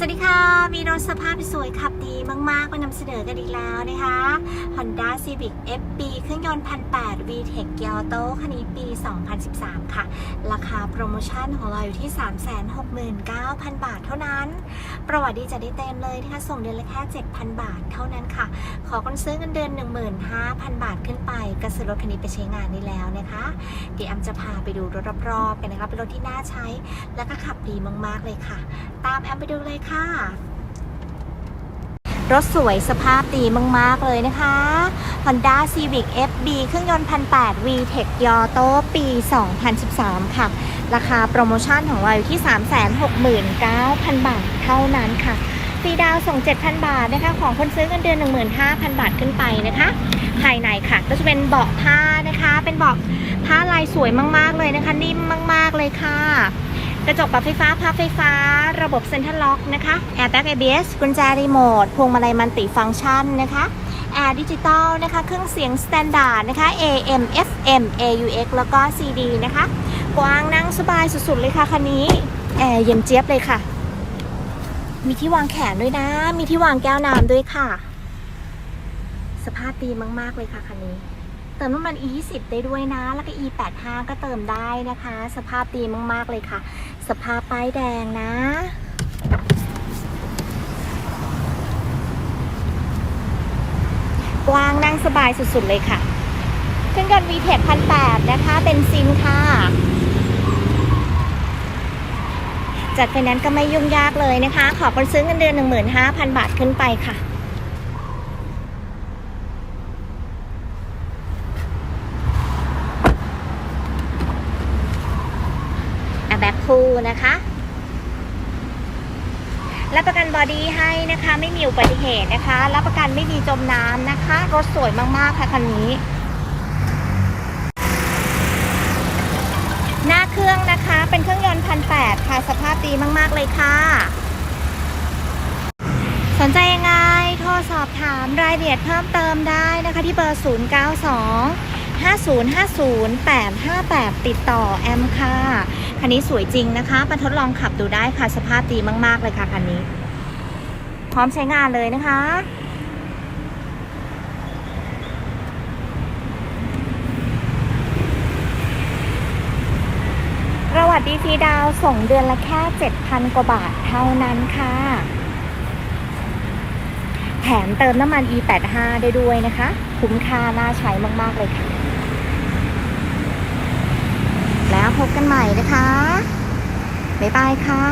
สวัสดีค่ะ มีรถสภาพสวยขับดีมากๆมานำเสนอกันอีกแล้วนะคะ Honda Civic FB เครื่องยนต์ 1,800 VTEC g i a t o คันนี้ปี 2013 ค่ะ ราคาโปรโมชั่นของเราอยู่ที่ 369,000 บาทเท่านั้น ประวัติดีจะได้เต็มเลยนะคะ ส่งเดือนละแค่ 7,000 บาทเท่านั้นค่ะ ขอคนซื้อเงินเดือน 15,000 บาทขึ้นไปก็ซื้อรถคันนี้ไปใช้งานได้แล้วนะคะ เดี๋ยวแอมจะพาไปดูรถรอบๆกันนะคะ เป็นรถที่น่าใช้ และก็ขับดีมาก ๆ เลยค่ะ ตามแอมไปดูเลยค่ะ รถสวยสภาพดีมาก ๆ เลยนะคะ Honda Civic FB เครื่องยนต์1,800 VTEC y a t o ปี 2013 ค่ะ ราคาโปรโมชั่นของเราอยู่ที่ 369,000 บาทเท่านั้นค่ะฟรีดาวส่ง 7,000 บาทนะคะ ของคนซื้อเงินเดือน 15,000 บาทขึ้นไปนะคะ ภายในค่ะ ก็จะเป็นเบาะผ้านะคะ เป็นเบาะผ้าลายสวยมาก ๆ เลยนะคะ นิ่มมาก ๆ เลยค่ะ กระจกปรับไฟฟ้าพับไฟฟ้า ระบบเซ็นทรัลล็อกนะคะแอร์แบ็ก ABS กุญแจรีโมทพวงมาลัยมันติฟังก์ชันนะคะแอร์ดิจิตอลนะคะเครื่องเสียงสแตนดาร์ดนะคะ AM FM AUX แล้วก็ CD นะคะกว้างนั่งสบายสุดๆเลยค่ะคันนี้แอร์เย็นเจี๊ยบเลยค่ะ มีที่วางแขนด้วยนะ มีที่วางแก้วน้ำด้วยค่ะ สภาพดีมากๆเลยค่ะคันนี้ เติมน้ำมัน E20 ได้ด้วยนะ แล้วก็ E85 ก็เติมได้นะคะ สภาพดีมากๆเลยค่ะ สภาพป้ายแดงนะ กว้างนั่งสบายสุดๆเลยค่ะเครื่องยนต์ VTEC 1,800นะคะเป็นซินค่ะ จัดไฟแนนซ์ก็ไม่ยุ่งยากเลยนะคะ ขอคนซื้อเงินเดือน 15,000 บาทขึ้นไปค่ะ แอร์แบ็ คู่นะคะ รับประกันบอดี้ให้นะคะ ไม่มีอุบัติเหตุนะคะ รับประกันไม่มีจมน้ำนะคะ รถสวยมากๆค่ะคันนี้ หน้าเครื่องนะคะ เป็นเครื่องยนต์พันแปดค่ะ สภาพดีมากๆเลยค่ะ สนใจยังไง โทรสอบถามรายละเอียดเพิ่มเติมได้นะคะที่เบอร์ 092 5050 858 ติดต่อแอมค่ะ คันนี้สวยจริงนะคะมาทดลองขับดูได้ค่ะสภาพดีมาก ๆ เลยค่ะคันนี้ พร้อมใช้งานเลยนะคะ ประวัติดีฟีดาวส่งเดือนละแค่ 7,000 กว่าบาทเท่านั้นค่ะ แถมเติมน้ำมัน E85 ได้ด้วยนะคะ คุ้มค่าน่าใช้มาก ๆ เลยค่ะ แล้วพบกันใหม่นะคะ บ๊ายบายค่ะ